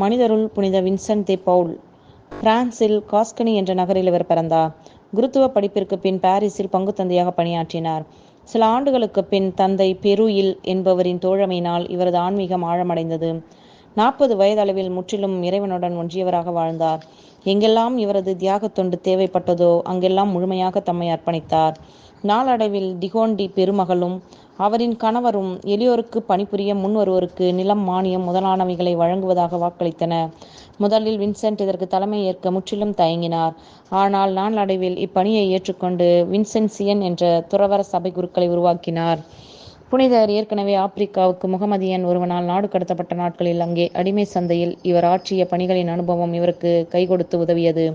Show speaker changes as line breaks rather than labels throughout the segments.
மனிதருள் புனித வின்சென்ட் தே பவுல். பிரான்சில் காஸ்கனி என்ற நகரில் இவர் பிறந்தார் குருத்துவ படிப்பிற்கு பின் பாரிஸில் பங்கு தந்தையாக பணியாற்றினார். சில ஆண்டுகளுக்கு பின் தந்தை பெருயில் என்பவரின் தோழமையினால் இவரது ஆன்மீகம் ஆழமடைந்தது. நாற்பது வயதளவில் முற்றிலும் இறைவனுடன் ஒன்றியவராக வாழ்ந்தார். எங்கெல்லாம் இவரது தியாக தொண்டு தேவைப்பட்டதோ அங்கெல்லாம் முழுமையாக தம்மை அர்ப்பணித்தார். நாளடைவில் டிகோண்டி பெருமகளும் அவரின் கணவரும் எளியோருக்கு பணிபுரிய முன்வருவோருக்கு நிலம் மானியம் முதலானவைகளை வழங்குவதாக வாக்களித்தனர் முதலில் வின்சென்ட் இதற்கு தலைமை ஏற்க முற்றிலும் தயங்கினார். ஆனால் நாளடைவில் இப்பணியை ஏற்றுக்கொண்டு வின்சென்சியன் என்ற துறவர சபை குருக்களை உருவாக்கினார். புனிதர் ஏற்கனவே ஆப்பிரிக்காவுக்கு முகமதியன் ஒருவனால் நாடு கடத்தப்பட்ட நாட்களில் அங்கே அடிமை சந்தையில் இவர் ஆற்றிய பணிகளின் அனுபவம் இவருக்கு கை கொடுத்து உதவியது.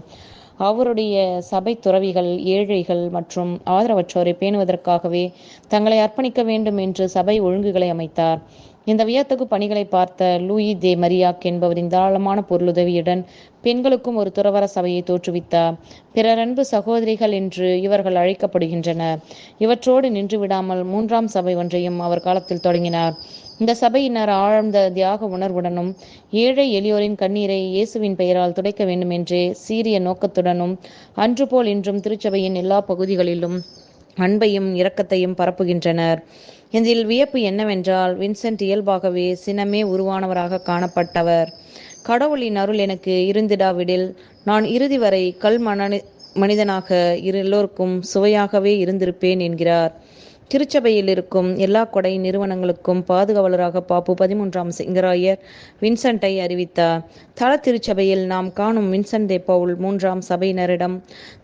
அவருடைய சபை துறவிகள் ஏழைகள் மற்றும் ஆதரவற்றோரை பேணுவதற்காகவே தங்களை அர்ப்பணிக்க வேண்டும் என்று சபை ஒழுங்குகளை அமைத்தார். இந்த வியத்தகு பணிகளை பார்த்த லூயி தே மரியாக் என்பவரின் தாராளமான பொருளுதவியுடன் பெண்களுக்கும் ஒரு துறவர சபையை தோற்றுவித்தார். பிறரன்பு சகோதரிகள் என்று இவர்கள் அழைக்கப்படுகின்றனர். இவற்றோடு நின்று விடாமல் மூன்றாம் சபை ஒன்றையும் அவர் காலத்தில் தொடங்கினார். இந்த சபையினர் ஆழ்ந்த தியாக உணர்வுடனும் ஏழை எளியோரின் கண்ணீரை இயேசுவின் பெயரால் துடைக்க வேண்டும் என்றே சீரிய நோக்கத்துடனும் அன்று போல் இன்றும் திருச்சபையின் எல்லா பகுதிகளிலும் அன்பையும் இரக்கத்தையும் பரப்புகின்றனர். இதில் வியப்பு என்னவென்றால் வின்சென்ட் இயல்பாகவே சினமே உருவானவராக காணப்பட்டவர். கடவுளின் அருள் எனக்கு இருந்திடாவிடில் நான் இறுதி வரை கல் மன மனிதனாக இரு எல்லோருக்கும் சுவையாகவே இருந்திருப்பேன் என்கிறார். திருச்சபையில் இருக்கும் எல்லா கொடை நிறுவனங்களுக்கும் பாதுகாவலராக பாப்பு பதிமூன்றாம் சிங்கராயர் வின்சென்ட்டை அறிவித்தார். தல திருச்சபையில் நாம் காணும் வின்சென்ட் தே பவுல் மூன்றாம் சபையினரிடம்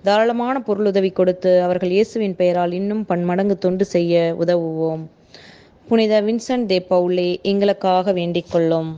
தாராளமான பொருளுதவி கொடுத்து அவர்கள் இயேசுவின் பெயரால் இன்னும் பன்மடங்கு தொண்டு செய்ய உதவுவோம். புனித வின்சென்ட் தே பவுலே எங்களுக்காக வேண்டிக் கொள்ளும்.